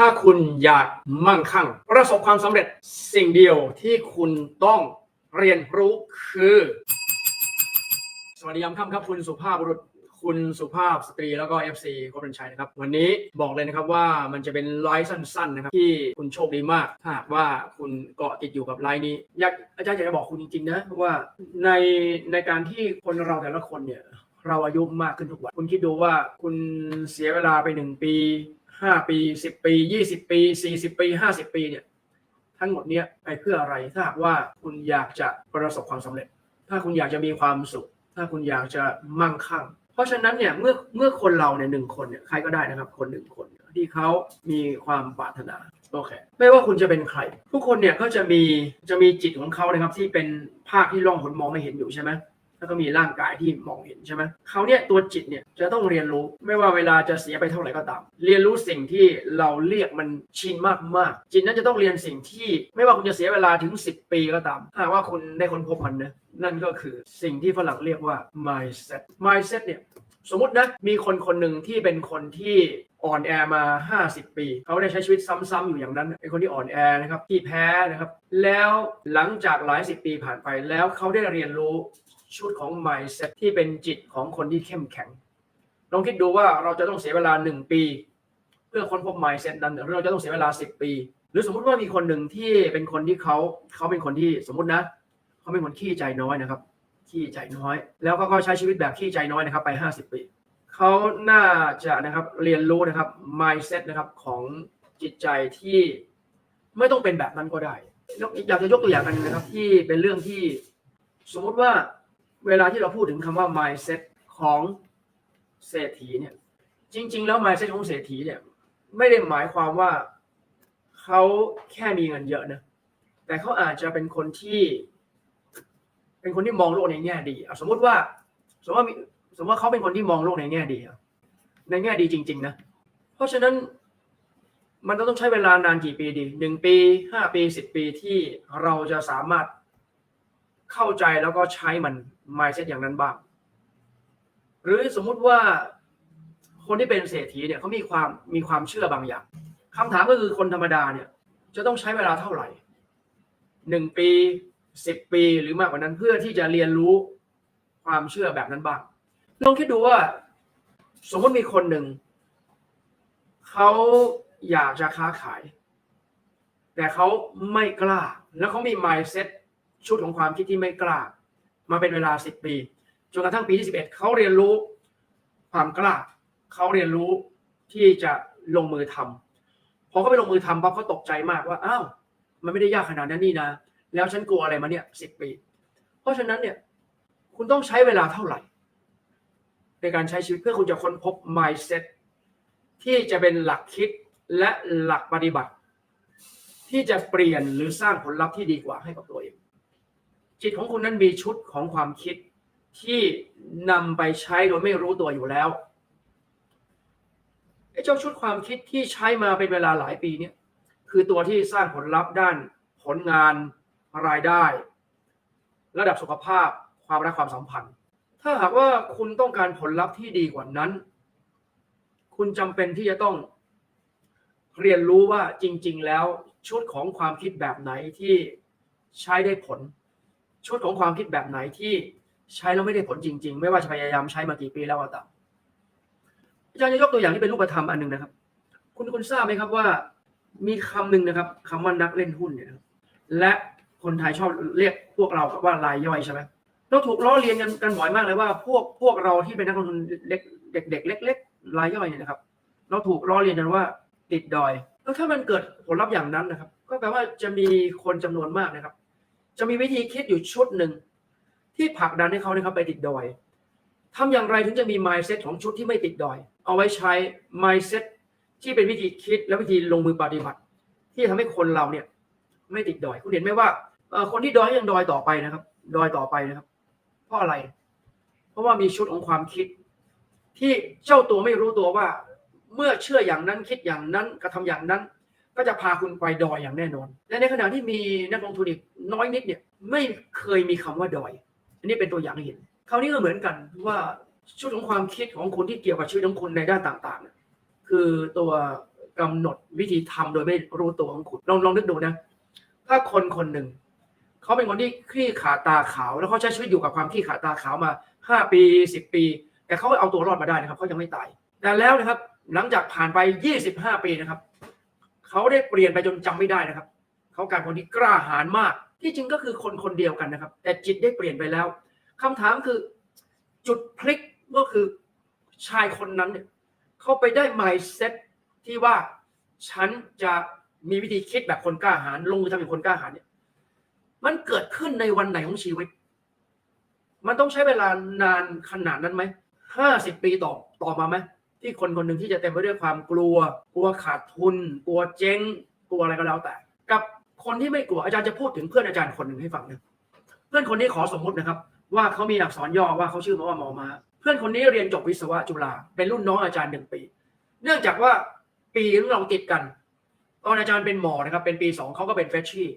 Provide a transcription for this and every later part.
ถ้าคุณอยากมั่งคั่ง ประสบความสำเร็จสิ่งเดียวที่คุณต้องเรียนรู้คือ สวัสดียามค่ำครับคุณสุภาพบุรุษคุณสุภาพสตรีแล้วก็ FC โคบรัญชัยนะครับ วันนี้บอกเลยนะครับว่ามันจะเป็นไลฟ์สั้นๆนะครับที่คุณโชคดีมาก ถ้าหากว่าคุณเกาะติดอยู่กับไลฟ์นี้ อยากอาจารย์อยากจะบอกคุณจริงๆนะว่าในในการที่คนเราแต่ละคนเนี่ยเราอายุมากขึ้นทุกวัน คุณคิดดูว่าคุณเสียเวลาไปหนึ่งปี ห้าปีสิบปียี่สิบปีสี่สิบปีห้าสิบปีเนี่ยทั้งหมดเนี้ยไปเพื่ออะไรถ้าหากว่าคุณอยากจะประสบความสำเร็จ ถ้าคุณอยากจะมีความสุข ถ้าคุณอยากจะมั่งคั่ง เพราะฉะนั้นเนี่ยเมื่อเมื่อคนเราเนี่ยหนึ่งคนเนี่ยใครก็ได้นะครับคนหนึ่งคนที่เขามีความปรารถนาโอเคไม่ว่าคุณจะเป็นใคร ทุกคนเนี่ยก็จะมีจะมีจิตของเขานะครับที่เป็นภาคที่ล่องหนมองไม่เห็นอยู่ใช่ไหม แล้วก็มีร่างกายที่มองเห็นใช่ไหมเขาเนี่ยตัวจิตเนี่ยจะต้องเรียนรู้ไม่ว่าเวลาจะเสียไปเท่าไหร่ก็ตาม เรียนรู้สิ่งที่เราเรียกมันชินมากๆจิตนั้นจะต้องเรียนสิ่งที่ไม่ว่าคุณจะเสียเวลาถึง 10 ปีก็ตามถ้าหากว่าคุณได้ค้นพบมันนะนั่นก็คือสิ่งที่ฝรั่งเรียกว่า mindset mindset เนี่ยสมมตินะมีคนคนหนึ่งที่เป็นคนที่อ่อนแอมา 50 ปี เขาได้ใช้ชีวิตซ้ำๆอยู่อย่างนั้นเป็นคนที่อ่อนแอนะครับที่แพ้นะครับ แล้วหลังจากหลายสิบปีผ่านไปแล้วเขาได้เรียนรู้ ชุดของ mindset ที่เป็นจิตของคนที่เข้มแข็งลองคิดดูว่าเราจะต้องเสียเวลา 1 ปี เพื่อค้นพบ mindset นั้นหรือเราจะต้องเสียเวลา 10 ปี หรือสมมุติว่ามีคนหนึ่งที่เป็นคนที่เขาเขาเป็นคนที่สมมตินะเขาเป็นคนขี้ใจน้อยนะครับขี้ใจน้อย แล้วก็เขาใช้ชีวิตแบบขี้ใจน้อยนะครับไป 50 ปีเขาน่าจะนะครับเรียนรู้นะครับ mindset นะครับของจิตใจที่ไม่ต้องเป็นแบบนั้นก็ได้ยกอยากจะยกตัวอย่างกันนะครับที่เป็นเรื่องที่สมมติว่า เวลาที่เราพูดถึงคำว่า mindset ของเศรษฐีเนี่ย จริง ๆ แล้ว mindset ของเศรษฐีเนี่ย ไม่ได้หมายความว่าเขาแค่มีเงินเยอะนะแต่เขาอาจจะเป็นคนที่ เป็นคนที่มองโลกในแง่ดีอะสมมติว่า สมมติว่ามีสมมติว่าเขาเป็นคนที่มองโลกในแง่ดีในแง่ดีจริง ๆ นะ เพราะฉะนั้นมันต้องใช้เวลานานกี่ปีดีหนึ่งปีห้าปีสิบปีที่เราจะสามารถ เข้าใจแล้วก็ใช้มัน mindset อย่างนั้นบ้าง หรือสมมุติว่าคนที่เป็นเศรษฐีเนี่ยเขามีความมีความเชื่อบางอย่างคำถามก็คือคนธรรมดาเนี่ยจะต้องใช้เวลาเท่าไหร่หนึ่งปีสิบปีหรือมากกว่านั้นเพื่อที่จะเรียนรู้ความเชื่อแบบนั้นบ้างลองคิดดูว่า สมมติมีคนหนึ่งเขาอยากจะค้าขาย แต่เขาไม่กล้า แล้วเขามี mindset ชุดของความคิดที่ไม่กล้า มาเป็นเวลา10ปีจนกระทั่งปีที่11เขาเรียนรู้ความกล้าเขาเรียนรู้ที่จะลงมือทำพอเขาไปลงมือทำปั๊บเขาตกใจมากว่าอ้าวมันไม่ได้ยากขนาดนั้นนี่นะ แล้วฉันกลัวอะไรมาเนี่ยสิบปี เพราะฉะนั้นเนี่ย คุณต้องใช้เวลาเท่าไหร่ ในการใช้ชีวิตเพื่อคุณจะค้นพบ mindset ที่จะเป็นหลักคิดและหลักปฏิบัติ ที่จะเปลี่ยนหรือสร้างผลลัพธ์ที่ดีกว่าให้กับตัวเอง จิตของคุณนั้นมีชุดของความคิดที่นำไปใช้โดยไม่รู้ตัวอยู่แล้วไอ้เจ้าชุดความคิดที่ใช้มาเป็นเวลาหลายปีเนี่ยคือตัวที่สร้างผลลัพธ์ด้านผลงานรายได้ ระดับสุขภาพความรักความสัมพันธ์ ถ้าหากว่าคุณต้องการผลลัพธ์ที่ดีกว่านั้น คุณจำเป็นที่จะต้องเรียนรู้ว่าจริง ๆ แล้วชุดของความคิดแบบไหนที่ใช้ได้ผล ชุดของความคิดแบบไหนที่ใช้แล้วไม่ได้ผลจริง ๆ ไม่ว่าจะพยายามใช้มากี่ปีแล้วก็ตามอาจารย์จะยกตัวอย่างที่เป็นรูปธรรมอันหนึ่งนะครับ คุณคุณทราบไหมครับว่า มีคำหนึ่งนะครับคำว่านักเล่นหุ้นเนี่ยและคนไทยชอบเรียกพวกเราว่ารายย่อยใช่ไหมเราถูกล้อเลียนกันกันบ่อยมากเลยว่า พวกพวกเราที่เป็นนักลงทุนเล็กเด็ก ๆ เล็ก ๆ รายย่อยเนี่ยนะครับ เราถูกล้อเลียนกันว่าติดดอย แล้วถ้ามันเกิดผลลัพธ์อย่างนั้นนะครับ ก็แปลว่าจะมีคนจำนวนมากนะครับ จะมีวิธีคิดอยู่ชุดหนึ่ง ที่ผลักดันให้เขานะครับไปติดดอยทำอย่างไรถึงจะมี mindset ของชุดที่ไม่ติดดอย เอาไว้ใช้ mindset ที่เป็นวิธีคิดและวิธีลงมือปฏิบัติ ที่ทำให้คนเราเนี่ย ไม่ติดดอย คุณเห็นไหมว่าคนที่ดอยยังดอยต่อไปนะครับ ดอยต่อไปนะครับ เพราะอะไร เพราะว่ามีชุดของความคิด ที่เจ้าตัวไม่รู้ตัวว่า เมื่อเชื่ออย่างนั้นคิดอย่างนั้นกระทำอย่างนั้น ก็จะพาคุณไปดอยอย่างแน่นอน และในขณะที่มีนักลงทุนอีกน้อยนิดเนี่ยไม่เคยมีคำว่าดอย อันนี้เป็นตัวอย่างเห็นคราวนี้ก็เหมือนกันว่าชุดของความคิดของคุณที่เกี่ยวกับชีวิตของคุณในด้านต่างๆ คือตัวกำหนดวิธีทำโดยไม่รู้ตัวของคุณลองลองนึกดูนะ ถ้าคนคนหนึ่งเขาเป็นคนที่ขี้ขาตาขาว แล้วเขาใช้ชีวิตอยู่กับความขี้ขาตาขาวมาห้าปีสิบปี แต่เขาเอาตัวรอดมาได้นะครับเขายังไม่ตาย แต่แล้วนะครับหลังจากผ่านไปยี่สิบห้าปีนะครับ เขาได้เปลี่ยนไปจนจำไม่ได้นะครับ เขากลายเป็นคนที่กล้าหาญมาก ที่จริงก็คือคนคนเดียวกันนะครับ แต่จิตได้เปลี่ยนไปแล้วคำถามคือจุดพลิกก็คือชายคนนั้นเนี่ยเขาไปได้ mindset ที่ว่าฉันจะมีวิธีคิดแบบคนกล้าหาญลงมือทำเป็นคนกล้าหาญเนี่ยมันเกิดขึ้นในวันไหนของชีวิต มันต้องใช้เวลานานขนาดนั้นไหมห้าสิบปีต่อต่อมาไหม ที่คนคนหนึ่งที่จะเต็มไปด้วยความกลัว กลัวขาดทุน กลัวเจ๊ง กลัวอะไรก็แล้วแต่ กับคนที่ไม่กลัวอาจารย์จะพูดถึงเพื่อนอาจารย์คนหนึ่งให้ฟังนะเพื่อนคนนี้ขอสมมตินะครับ ว่าเขามีอักษรย่อว่าเขาชื่อว่าหมอมา เพื่อนคนนี้เรียนจบวิศวะจุฬาเป็นรุ่นน้องอาจารย์หนึ่งปี เนื่องจากว่าปีที่เราติดกันตอนอาจารย์เป็นหมอนะครับ เป็นปีสองเขาก็เป็นเฟชชี่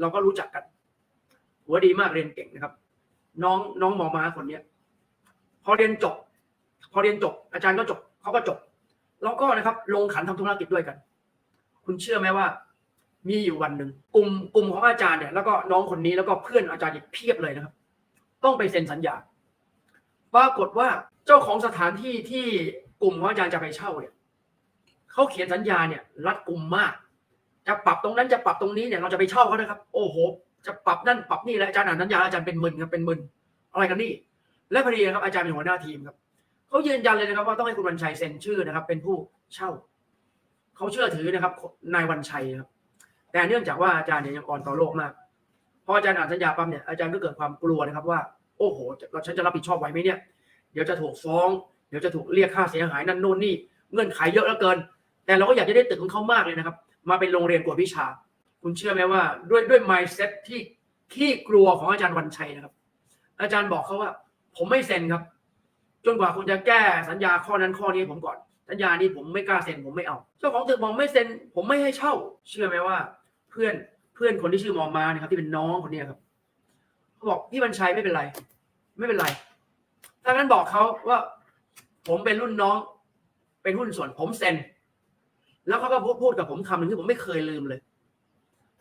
เราก็รู้จักกัน หัวดีมากเรียนเก่งนะครับ น้องน้องหมอมาคนเนี้ย พอเรียนจบ พอเรียนจบอาจารย์ก็จบเขาก็จบ แล้วก็นะครับลงขันทำธุรกิจด้วยกัน คุณเชื่อไหมว่า มีอยู่วันหนึ่งกลุ่มกลุ่มของอาจารย์เนี่ยแล้วก็น้องคนนี้แล้วก็เพื่อนอาจารย์อีกเพียบเลยนะครับ ต้องไปเซ็นสัญญาปรากฏว่าเจ้าของสถานที่ที่กลุ่มของอาจารย์จะไปเช่าเนี่ยเขาเขียนสัญญาเนี่ย รัดกลุ่มมาก จะปรับตรงนั้นจะปรับตรงนี้เนี่ยเราจะไปเช่าเขานะครับ โอ้โห จะปรับนั่นปรับนี่แล้วอาจารย์อ่านสัญญาอาจารย์เป็นหมื่นครับเป็นหมื่นอะไรกันนี่ และพอดีนะครับอาจารย์เป็นหัวหน้าทีมครับ เขายืนยันเลยนะครับว่าต้องให้คุณวันชัยเซ็นชื่อนะครับ เป็นผู้เช่า เขาเชื่อถือนะครับนายวันชัยครับ แต่เนื่องจากว่าอาจารย์เนี่ยยังอ่อนต่อโลกมาก พออาจารย์อ่านสัญญาปั๊มเนี่ยอาจารย์ก็เกิดความกลัวนะครับว่า โอ้โห เราฉันจะรับผิดชอบไหวไหมเนี่ย เดี๋ยวจะถูกฟ้อง เดี๋ยวจะถูกเรียกค่าเสียหายนั่นนู่นนี่เงื่อนไขเยอะเหลือเกิน แต่เราก็อยากจะได้ตึกของเขามากเลยนะครับ มาเป็นโรงเรียนกวดวิชา คุณเชื่อไหมว่า ด้วยด้วย mindset ที่ขี้กลัวของอาจารย์วันชัยนะครับ อาจารย์บอกเขาว่า ผมไม่เซ็นครับ จนกว่าคุณจะแก้สัญญาข้อนั้นข้อนี้ให้ผมก่อน สัญญานี้ผมไม่กล้าเซ็นผมไม่เอา เจ้าของตึกบอกไม่เซ็น ผมไม่ให้เช่า เชื่อไหมว่า เพื่อนเพื่อนคนที่ชื่อมอมาเนี่ยครับ ที่เป็นน้องคนนี้ครับเขาบอกพี่บัญชัยไม่เป็นไร ไม่เป็นไร ถ้างั้นบอกเขาว่า ผมเป็นรุ่นน้อง เป็นหุ้นส่วนผมเซ็น แล้วเขาก็พูดกับผมคำหนึ่งที่ผมไม่เคยลืมเลย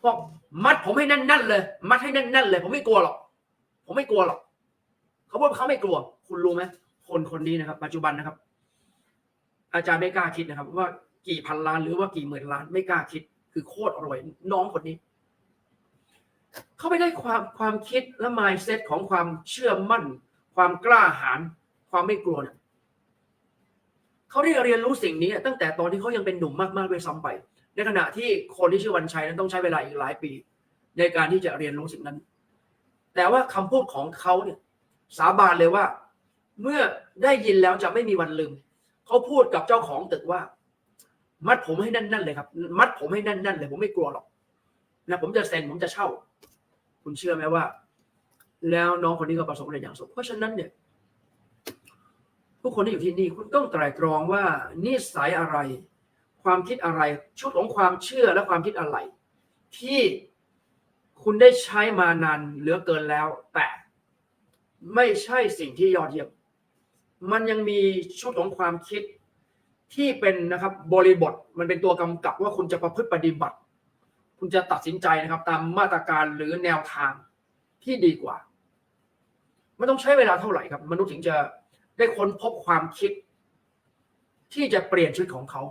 บอกมัดผมให้แน่นๆเลย มัดให้แน่นๆเลย ผมไม่กลัวหรอก ผมไม่กลัวหรอก เขาพูดเขาไม่กลัว คุณรู้ไหม คนคนนี้นะครับ ปัจจุบันนะครับ อาจารย์ไม่กล้าคิดนะครับ ว่ากี่พันล้านหรือว่ากี่หมื่นล้านไม่กล้าคิด คือโคตรอร่อย น้องคนนี้ เขาไปได้ความความคิดและ mindset ของความเชื่อมั่น ความกล้าหาญความไม่กลัวเนี่ยเขาได้เรียนรู้สิ่งนี้ ตั้งแต่ตอนที่เขายังเป็นหนุ่มมากๆด้วยซ้ำไป ในขณะที่คนที่ชื่อวันชัยนั้นต้องใช้เวลาอีกหลายปี ในการที่จะเรียนรู้สิ่งนั้น แต่ว่าคำพูดของเขาเนี่ย สาบานเลยว่า เมื่อได้ยินแล้วจะไม่มีวันลืม เขาพูดกับเจ้าของตึกว่า มัดผมให้แน่นๆเลยครับ มัดผมให้แน่นๆเลย ผมไม่กลัวหรอกนะผมจะเซ็นผมจะเช่า คุณเชื่อไหมว่า แล้วน้องคนนี้ก็ประสบความสำเร็จอย่างสมเพราะฉะนั้นเนี่ยทุกคนที่อยู่ที่นี่คุณต้องไตร่ตรองว่านิสัยอะไร ความคิดอะไร ชุดของความเชื่อและความคิดอะไร ที่คุณได้ใช้มานานเหลือเกินแล้ว แต่ไม่ใช่สิ่งที่ยอดเยี่ยม มันยังมีชุดของความคิดที่เป็นนะครับบริบทมันเป็นตัวกำกับว่าคุณจะประพฤติปฏิบัติ คุณจะตัดสินใจนะครับ ตามมาตรการหรือแนวทางที่ดีกว่า ไม่ต้องใช้เวลาเท่าไหร่ครับ มนุษย์ถึงจะได้ค้นพบความคิด ที่จะเปลี่ยนชีวิตของเขา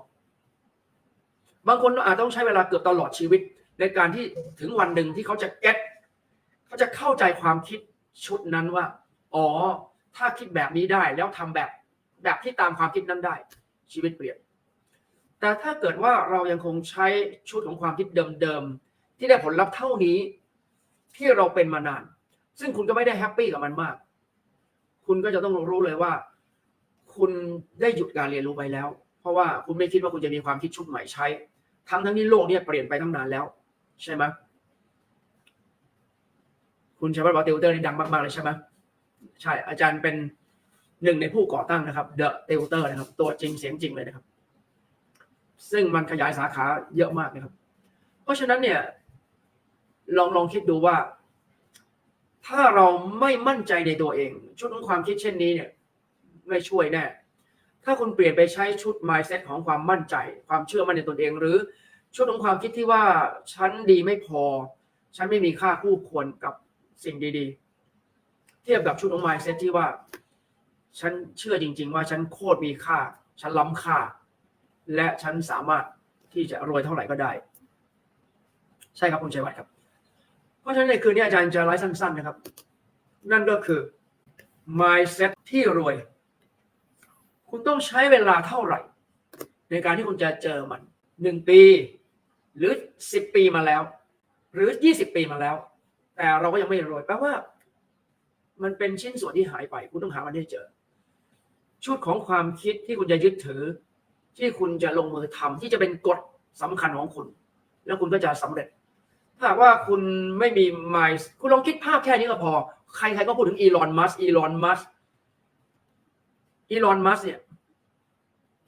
บางคนอาจต้องใช้เวลาเกือบตลอดชีวิต ในการที่ถึงวันหนึ่งที่เขาจะเก็ตเขาจะเข้าใจความคิดชุดนั้นว่า อ๋อ ถ้าคิดแบบนี้ได้แล้วทำแบบแบบที่ตามความคิดนั้นได้ ชีวิตเปลี่ยน แต่ถ้าเกิดว่าเรายังคงใช้ชุดของความคิดเดิมๆที่ได้ผลลัพธ์เท่านี้ที่เราเป็นมานาน ซึ่งคุณก็ไม่ได้แฮปปี้กับมันมาก คุณก็จะต้องรู้เลยว่า คุณได้หยุดการเรียนรู้ไปแล้ว เพราะว่าคุณไม่คิดว่าคุณจะมีความคิดชุดใหม่ใช้ ทั้งทั้งที่โลกเนี่ยเปลี่ยนไปตั้งนานแล้ว ใช่ไหมคุณใชัยวัฒน์บอกติวเตอร์นี่ดังมากๆเลยใช่ไหม ใช่อาจารย์เป็นหนึ่งในผู้ก่อตั้งนะครับ The Tutor นะครับ ตัวจริงเสียงจริงเลยนะครับ ซึ่งมันขยายสาขาเยอะมากนะครับ เพราะฉะนั้นเนี่ย ลองลองคิดดูว่า ถ้าเราไม่มั่นใจในตัวเอง ชุดของความคิดเช่นนี้เนี่ย ไม่ช่วยแน่ถ้าคุณเปลี่ยนไปใช้ชุด mindset ของความมั่นใจ ความเชื่อมั่นในตนเอง หรือชุดของความคิดที่ว่าฉันดีไม่พอ ฉันไม่มีค่าคู่ควรกับสิ่งดีๆ เทียบกับชุดของ mindset ที่ว่า ฉันเชื่อจริง ๆ ว่าฉันโคตรมีค่า ฉันล้ำค่า และฉันสามารถที่จะรวยเท่าไหร่ก็ได้ ใช่ครับคุณชัยวัฒน์ครับ เพราะฉะนั้นในคืนนี้อาจารย์จะไลฟ์สั้น ๆ นะครับ นั่นก็คือ mindset ที่รวย คุณต้องใช้เวลาเท่าไหร่ ในการที่คุณจะเจอมันหนึ่งปี หรือสิบปีมาแล้ว หรือยี่สิบปีมาแล้ว แต่เราก็ยังไม่รวยแปลว่า มันเป็นชิ้นส่วนที่หายไป คุณต้องหามันให้เจอ ชุดของความคิดที่คุณจะยึดถือ ที่คุณจะลงมือทำที่จะเป็นกฎสำคัญของคุณ แล้วคุณก็จะสำเร็จ ถ้าว่าคุณไม่มี mind คุณลองคิดภาพแค่นี้ก็พอ ใครๆก็พูดถึงอีลอนมัสอีลอนมัสอีลอนมัสเนี่ย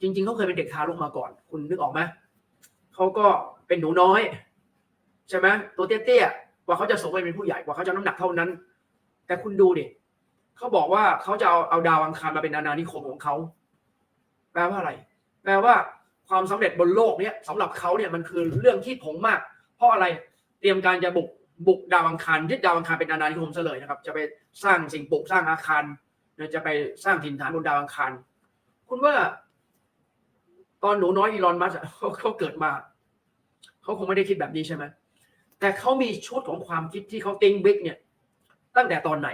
จริง ๆเขาเคยเป็นเด็กทารกมาก่อน คุณนึกออกไหมเขาก็เป็นหนูน้อย ใช่ไหมตัวเตี้ยๆกว่าเขาจะสูงไปเป็นผู้ใหญ่กว่าเขาจะน้ำหนักเท่านั้น แต่คุณดูดิเขาบอกว่าเขาจะเอาเอาดาวอังคารมาเป็นอาณานิคมของเขาแปลว่าอะไร แปลว่าความสำเร็จบนโลกเนี้ยสำหรับเขาเนี่ยมันคือเรื่องที่ผงมาก เพราะอะไรเตรียมการจะบุกบุกดาวอังคารยึดดาวอังคารเป็นอาณานิคมซะเลยนะครับ จะไปสร้างสิ่งปลูกสร้างอาคารจะไปสร้างถิ่นฐานบนดาวอังคาร คุณว่า ตอนหนูน้อยอีลอนมัสเขาเขาเกิดมาเขาคงไม่ได้คิดแบบนี้ใช่ไหมแต่เขามีชุดของความคิดที่เขาติ้งบิ๊กเนี่ย ตั้งแต่ตอนไหน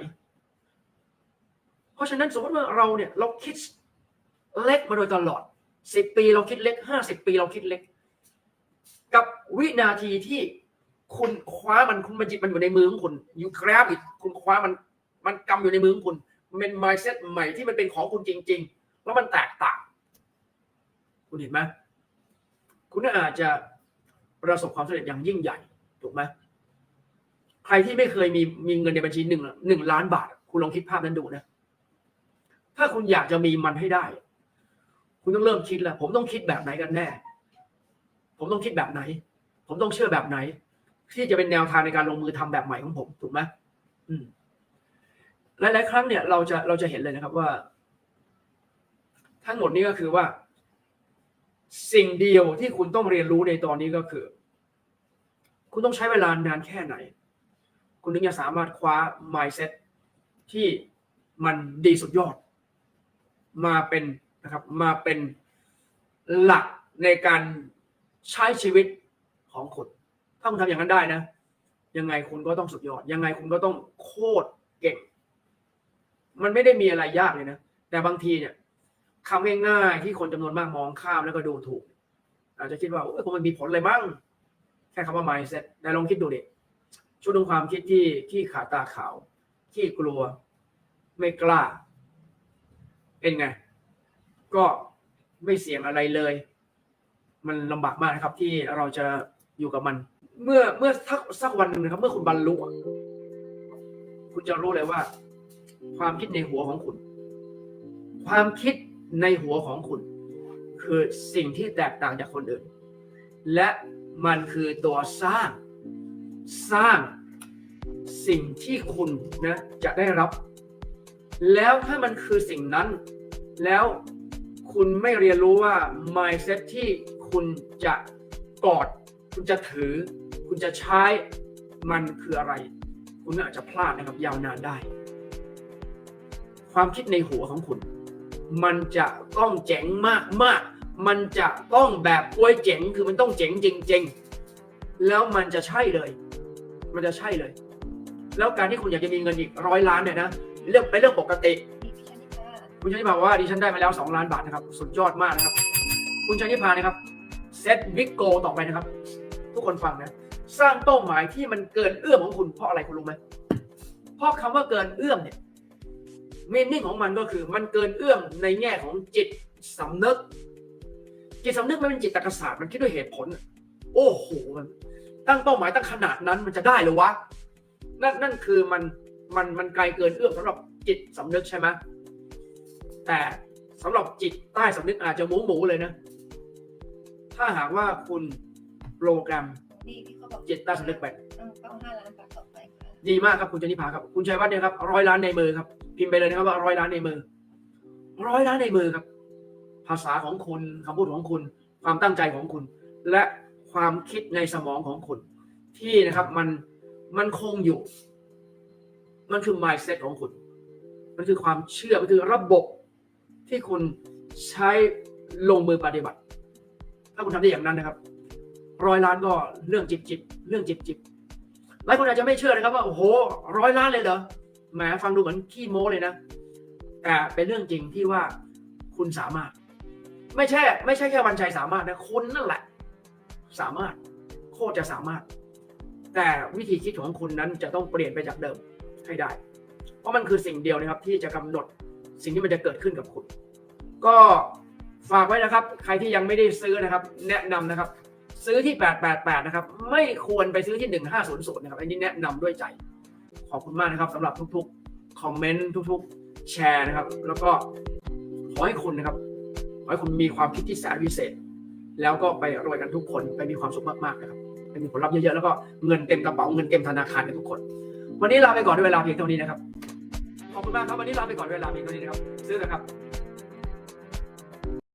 เพราะฉะนั้นสมมติว่าเราเนี่ยเราคิดเล็กมาโดยตลอดสิบปีเราคิดเล็กห้าสิบปีเราคิดเล็ก กับวินาทีที่คุณคว้ามันคุณมันจิตมันอยู่ในมือของคุณยูคราฟอีกคุณคว้ามันมันกำอยู่ในมือของคุณ มันเป็น mindset ใหม่ที่มันเป็นของคุณจริง ๆ แล้วมันแตกต่าง คุณเห็นไหมคุณอาจจะประสบความสำเร็จอย่างยิ่งใหญ่ถูกไหม รที่ไม่เคยมีมีเงินในบัญชีหนึ่งหนึ่งล้านบาท คุณลองคิดภาพนั้นดูนะ ถ้าคุณอยากจะมีมันให้ได้ คุณต้องเริ่มคิดแล้ว ผมต้องคิดแบบไหนกันแน่ ผมต้องคิดแบบไหน ผมต้องเชื่อแบบไหน ที่จะเป็นแนวทางในการลงมือทำแบบใหม่ของผมถูกไหมอืมหลายๆครั้งเนี่ยเราจะเราจะเห็นเลยนะครับว่า ทั้งหมดนี้ก็คือว่า สิ่งเดียวที่คุณต้องเรียนรู้ในตอนนี้ก็คือ คุณต้องใช้เวลานานแค่ไหน คุณถึงจะสามารถคว้า mindset ที่มันดีสุดยอด มาเป็นนะครับมาเป็นหลักในการใช้ชีวิตของคุณถ้าคุณทำอย่างนั้นได้นะ ยังไงคุณก็ต้องสุดยอด ยังไงคุณก็ต้องโคตรเก่ง มันไม่ได้มีอะไรยากเลยนะ แต่บางทีเนี่ยคำง่ายๆที่คนจำนวนมากมองข้ามแล้วก็ดูถูก อาจจะคิดว่าโอ้ยคงมันมีผลอะไรบ้าง แค่คำว่า mindset แต่ลองคิดดูดิ ชุดของความคิดที่ที่ขาตาขาวที่กลัว ไม่กล้า เป็นไง ก็ไม่เสี่ยงอะไรเลย มันลำบากมากนะครับ ที่เราจะอยู่กับมัน เมื่อเมื่อสักสักวันหนึ่งนะครับ เมื่อคุณบรรลุคุณจะรู้เลยว่า ความคิดในหัวของคุณ ความคิดในหัวของคุณ คือสิ่งที่แตกต่างจากคนอื่น และมันคือตัวสร้าง สร้างสิ่งที่คุณนะจะได้รับ แล้วถ้ามันคือสิ่งนั้น แล้วคุณไม่เรียนรู้ว่า mindset ที่คุณจะกอด คุณจะถือ คุณจะใช้มันคืออะไร คุณอาจจะพลาดนะครับยาวนานได้ ความคิดในหัวของคุณ มันจะต้องเจ๋งมากมากมันจะต้องแบบป่วยเจ๋งคือมันต้องเจ๋งจริง ๆ แล้วมันจะใช่เลย มันจะใช่เลย แล้วการที่คุณอยากจะมีเงินอีกร้อยล้านเนี่ยนะเรื่องเป็นเรื่องปกติ คุณชนิพาบอกว่าดิฉันได้มาแล้ว2ล้านบาทนะครับ สุดยอดมากนะครับ คุณชนิพานะครับเซตบิ๊กโกต่อไปนะครับ ทุกคนฟังนะ สร้างเป้าหมายที่มันเกินเอื้อมของคุณเพราะอะไรคุณรู้ไหมเพราะคำว่าเกินเอื้อมเนี่ยเมนนิ่งของมันก็คือมันเกินเอื้อมในแง่ของจิตสำนึก จิตสำนึกมันเป็นจิตตรรกศาสตร์มันคิดด้วยเหตุผล โอ้โหมัน ตั้งเป้าหมายตั้งขนาดนั้นมันจะได้เหรือวะนั่นนั่นคือมันมันมันไกลเกินเอื้อมสำหรับจิตสำนึกใช่ไหมแต่สำหรับจิตใต้สำนึกอาจจะหมูหมูเลยนะ ถ้าหากว่าคุณโปรแกรมนี่ที่เขาบอกจิตใต้สำนึกไปต้องต้องห้าล้านบาทต่อไปค่ะดีมากครับคุณชนิพาครับ คุณชัยวัฒน์เนี่ยครับร้อยล้านในมือครับ พิมพ์ไปเลยนะครับว่าร้อยล้านในมือร้อยล้านในมือครับ ภาษาของคุณคำพูดของคุณ ความตั้งใจของคุณ และ ความคิดในสมองของคุณ ที่นะครับมันมันคงอยู่ มันคือ mindset ของคุณ มันคือความเชื่อ มันคือระบบที่คุณใช้ลงมือปฏิบัติ ถ้าคุณทำได้อย่างนั้นนะครับ ร้อยล้านก็เรื่องจิบจิบเรื่องจิบจิบหลายคนอาจจะไม่เชื่อนะครับว่าโอ้โหร้อยล้านเลยเหรอแหมฟังดูเหมือนขี้โม้เลยนะแต่เป็นเรื่องจริงที่ว่าคุณสามารถ ไม่ใช่ ไม่ใช่แค่วันชัยสามารถนะคุณนั่นแหละ สามารถ โคตรจะสามารถ แต่วิธีคิดของคุณนั้นจะต้องเปลี่ยนไปจากเดิมให้ได้ เพราะมันคือสิ่งเดียวนะครับ ที่จะกำหนดสิ่งที่มันจะเกิดขึ้นกับคุณ ก็ฝากไว้นะครับ ใครที่ยังไม่ได้ซื้อนะครับ แนะนำนะครับ ซื้อที่ 888 นะครับ ไม่ควรไปซื้อที่ 1500 นะครับ อันนี้แนะนำด้วยใจ ขอบคุณมากนะครับสำหรับทุกๆ คอมเมนต์ทุกๆ แชร์นะครับ แล้วก็ขอให้คุณนะครับ ขอให้คุณมีความคิดที่แสนวิเศษ แล้วก็ไปรวยกันทุกคนไปมีความสุขมากๆนะครับไปมีผลลัพธ์เยอะๆแล้วก็เงินเต็มกระเป๋าเงินเต็มธนาคารกันทุกคน วันนี้ลาไปก่อนด้วยเวลาเพียงเท่านี้นะครับขอบคุณมากครับวันนี้ลาไปก่อนด้วยเวลาเพียงเท่านี้นะครับซื้อนะครับ